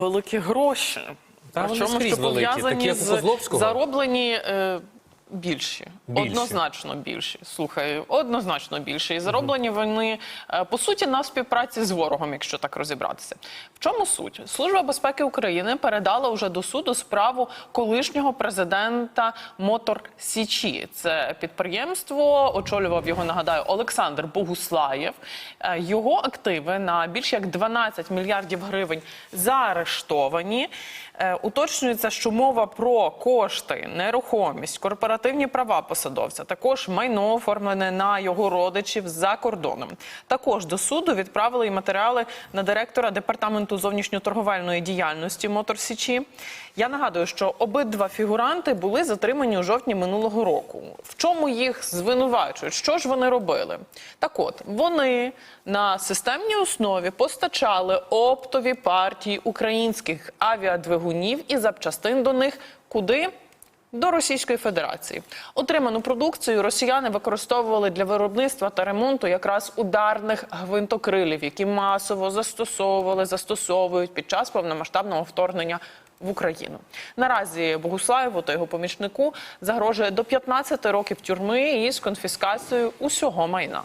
великі гроші. Та вони Причому, скрізь великі, пов'язані такі, як у з Козловського? зароблені е, більші. Більші. однозначно більші. Слухай, однозначно більші. І зароблені вони е, по суті на співпраці з ворогом, якщо так розібратися. В чому суть? Служба безпеки України передала вже до суду справу колишнього президента Мотор Січі. Це підприємство, очолював його, нагадаю, Олександр Богуслаєв. Е, Його активи на більш як 12 мільярдів гривень заарештовані. Е, Уточнюється, що мова про кошти, нерухомість, корпоративні права посадовця, також майно оформлене на його родичів за кордоном. Також до суду відправили і матеріали на директора департаменту зовнішньоторговельної діяльності Мотор Січі. Я нагадую, що обидва фігуранти були затримані у жовтні минулого року. В чому їх звинувачують? Що ж вони робили? Так от вони на системній основі постачали оптові партії українських авіадвигунів і запчастин до них куди? До Російської Федерації отриману продукцію росіяни використовували для виробництва та ремонту якраз ударних гвинтокрилів, які масово застосовували, застосовують під час повномасштабного вторгнення в Україну. Наразі Богуслаєву та його помічнику загрожує до 15 років тюрми із конфіскацією усього майна.